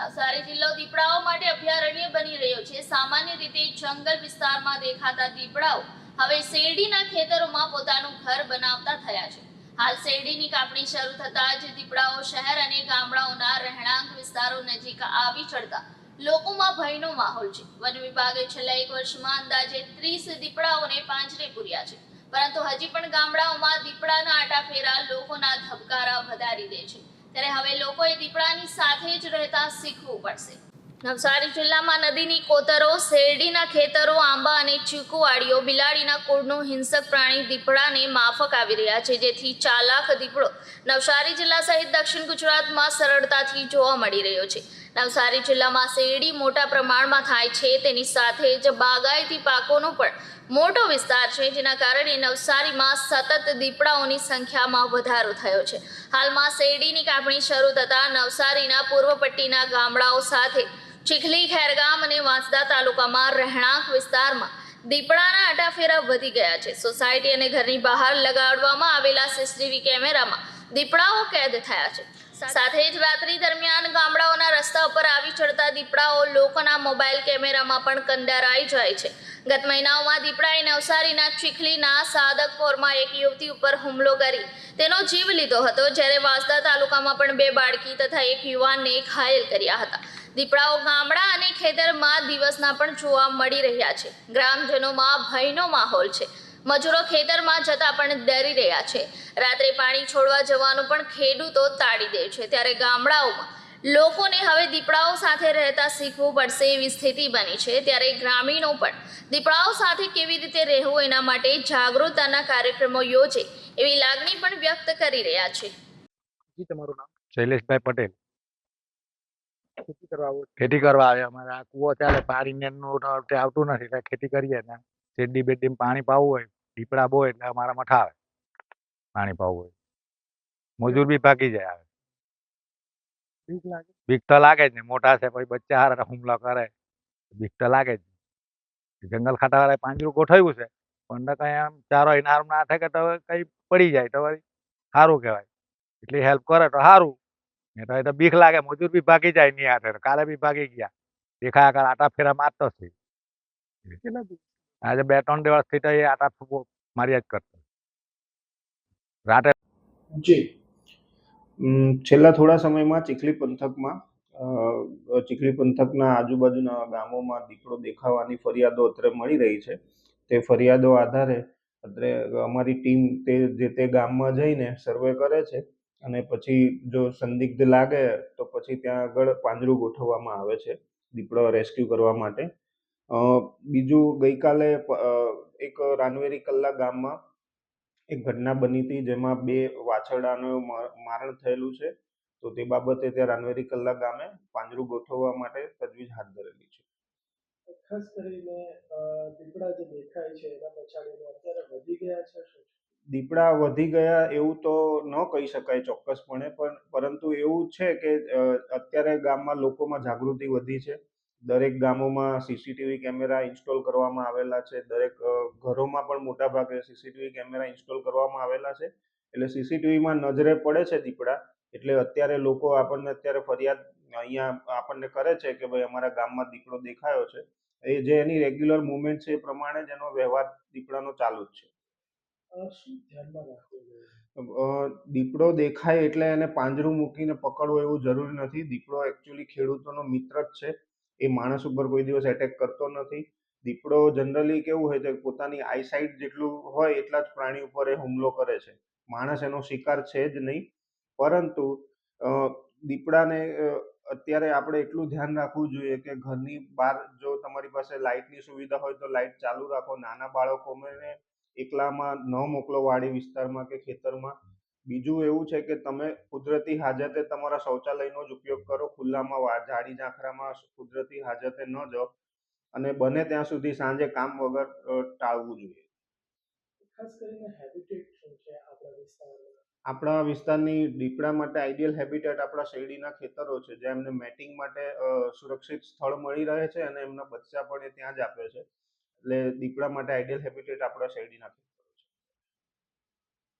નવસારી જિલ્લો દીપડાઓ માટે અભયારણ્ય બની રહ્યો છે. સામાન્ય રીતે જંગલ વિસ્તારમાં દેખાતા દીપડાઓ હવે શેરડીના ખેતરોમાં પોતાનું ઘર બનાવતા થયા છે. હાલ શેરડીની કાપણી શરૂ થતા જ દીપડાઓ શહેર અને ગામડાઓના રહેણાંક વિસ્તારો નજીક આવી ચડતા લોકોમાં ભયનો માહોલ છે. વન વિભાગે છેલ્લા એક વર્ષમાં અંદાજે ત્રીસ દીપડાઓને પાંજરે પૂર્યા છે. પરંતુ હજી પણ ગામડાઓમાં દીપડાના આટાફેરા લોકોના ધબકારા વધારી દે છે. ત્યારે હવે લોકોએ દીપડાની સાથે જ રહેતા શીખવું પડશે. નવસારી જિલ્લામાં નદીની કોતરો, શેરડીના ખેતરો, આંબા અને ચીકુવાડીઓ, બિલાડીના કુળનું હિંસક પ્રાણી દીપડાને માફક આવી રહ્યા છે. જેથી ચાલાક દીપડો નવસારી જિલ્લા સહિત દક્ષિણ ગુજરાતમાં સરળતાથી જોવા મળી રહ્યો છે. નવસારી જિલ્લામાં શેરડી મોટા પ્રમાણમાં થાય છે. તેની સાથે જ બાગાયતી પાકોનો પણ મોટો વિસ્તાર છે, જેના કારણે નવસારીમાં સતત દીપડાઓની સંખ્યામાં વધારો થયો છે. હાલમાં શેરડીની કાપણી શરૂ થતાં નવસારીના પૂર્વ પટ્ટીના ગામડાઓ સાથે ચીખલી, ખેરગામ અને વાંસદા તાલુકામાં રહેણાંક વિસ્તારમાં દીપડાના આટાફેરા વધી ગયા છે. સોસાયટી અને ઘરની બહાર લગાડવામાં આવેલા સીસીટીવી કેમેરામાં દીપડાઓ કેદ થયા છે. સાથે જ રાત્રિ દીપડાઓ લોકોના મોબાઈલ કેમેરામાં પણ કંડારાઈ જાય છે. ગત મહિનાઓમાં દીપડાએ નવસારીના ચીખલીના સાદકપોરમાં એક યુવતી ઉપર હુમલો કરી. તેનો જીવ લીધો હતો જ્યારે વાંસદા તાલુકામાં પણ બે બાળકી તથા એક યુવાનને ઘાયલ કર્યા હતા. દીપડાઓ ગામડા અને ખેતરમાં દિવસના પણ જોવા મળી રહ્યા છે. ગ્રામજનોમાં ભયનો માહોલ છે. મજૂરો ખેતરમાં જતા પણ ડરી રહ્યા છે. રાત્રે પાણી છોડવા જવાનું પણ ખેડૂતો તાળી દે છે. ત્યારે ગામડાઓમાં લોકોને હવે દીપડાઓ સાથે રહેતા શીખવું પડશે એવી સ્થિતિ બની છે. ત્યારે ગ્રામીણો પણ દીપડાઓ સાથે કેવી રીતે રહેવું એના માટે જાગૃતતાના કાર્યક્રમો યોજે એવી લાગણી પણ વ્યક્ત કરી રહ્યા છે. જી તમારું નામ? શૈલેષભાઈ પટેલ. ખેતી કરવા આવો ખેતી કરવા આવે અમારે આ કૂવો ચાલે પાણી નું આવતું નથી એટલે ખેતી કરીએ ને. શેરડી બેડી પાણી પાવું હોય દીપડા બહુ એટલે અમારા મઠ આવે પાણી પાવું હોય. મજૂર બી ભાગી જાય આવે. બીક લાગે? બીક તો લાગે જ ને. મોટા છે પછી બચ્ચા હારે હુમલો કરે. બીક તો લાગે જ જંગલ ખાતા વાળા પાંજરું ગોઠવ્યું છે. પણ તો કઈ આમ ચારો ઇનામ ના થાય કે તો કઈ પડી જાય તો વળી સારું કહેવાય. એટલી હેલ્પ કરે તો સારું ને તો એ તો બીક લાગે. મજૂર બી ભાગી જાય ની હાથે કાલે બી ભાગી ગયા. દેખાયા કર આટા ફેરા મારતો છે. આજે બે ત્રણ દિવસથી તો એ આટા ફૂકો માર્યા જ કરતો. રાતે જી. છેલ્લા થોડા સમયમાં ચીખલી પંથકમાં ચીખલી પંથકના આજુબાજુના ગામોમાં દીપડો દેખાવાની ફરિયાદો અત્રે મળી રહી છે. તે ફરિયાદો આધારે અત્રે અમારી ટીમ તે, જે તે ગામમાં જઈને સર્વે કરે છે અને પછી જો સંદિગ્ધ લાગે તો પછી ત્યાં આગળ પાંજરું ગોઠવવામાં આવે છે દીપડો રેસ્ક્યુ કરવા માટે. બીજું ગઈકાલે એક રાનવેરી કલ્લા ગામમાં એક ઘટના બની હતી જેમાં બે વાછરડાનું મારણ થયેલું છે. તો તે બાબતે ત્યાં રાનવેરી કલ્લા ગામે પાંજરું ગોઠવવા માટે તજવીજ હાથ ધરેલી છે. ખાસ કરીને દીપડા જે દેખાય છે એના પછાડીનો અત્યારે વધી ગયા છે શું? દીપડા વધી ગયા એવું તો ન કહી શકાય ચોક્કસપણે પણ પરંતુ એવું છે કે અત્યારે ગામમાં લોકોમાં જાગૃતિ વધી છે. દરેક ગામોમાં સીસીટીવી કેમેરા ઇન્સ્ટોલ કરવામાં આવેલા છે. દરેક ઘરોમાં પણ મોટા ભાગે સીસીટીવી કેમેરા ઇન્સ્ટોલ કરવામાં આવેલા છે. એટલે સીસીટીવીમાં નજરે પડે છે દીપડા. એટલે અત્યારે લોકો આપણને અત્યારે ફરિયાદ અહીંયા આપણને કરે છે કે ભાઈ અમારા ગામમાં દીપડો દેખાયો છે. એ જે એની રેગ્યુલર મુવમેન્ટ છે એ પ્રમાણે જ એનો વ્યવહાર દીપડાનો ચાલુ જ છે. દીપડો દેખાય એટલે એને પાંજરું મૂકીને પકડવો એવું જરૂરી નથી. દીપડો એકચ્યુઅલી ખેડૂતોનો મિત્ર જ છે. એ માણસ ઉપર કોઈ દિવસ એટેક કરતો નથી. દીપડો જનરલી કેવું હોય છે પોતાની આઈસાઇટ જેટલું હોય એટલા જ પ્રાણી ઉપર એ હુમલો કરે છે. માણસ એનો શિકાર છે જ નહીં. પરંતુ દીપડાને અત્યારે આપણે એટલું ધ્યાન રાખવું જોઈએ કે ઘરની બહાર જો તમારી પાસે લાઇટની સુવિધા હોય તો લાઇટ ચાલુ રાખો. નાના બાળકોને એકલામાં ન મોકલો વાડી વિસ્તારમાં કે ખેતરમાં. બીજું એવું છે કે તમે કુદરતી હાજતે તમારા શૌચાલયનો જ ઉપયોગ કરો ખુલ્લામાં ઝાડી ઝાંખરામાં કુદરતી હાજતે ન જાઓ અને બને ત્યાં સુધી સાંજે કામ વગર ટાળવું જોઈએ. ખાસ કરીને હેબિટેટ શું છે આપણા વિસ્તારમાં? આપણા વિસ્તારની દીપડા માટે આઈડિયલ હેબિટેટ આપણા શેરડીના ખેતરો છે જ્યાં એમને મેટિંગ માટે સુરક્ષિત સ્થળ મળી રહે છે અને એમના બચ્ચા પણ એ ત્યાં જ આપે છે. એટલે દીપડા માટે આઈડિયલ હેબિટેટ આપણા શેરડીના ખેતરો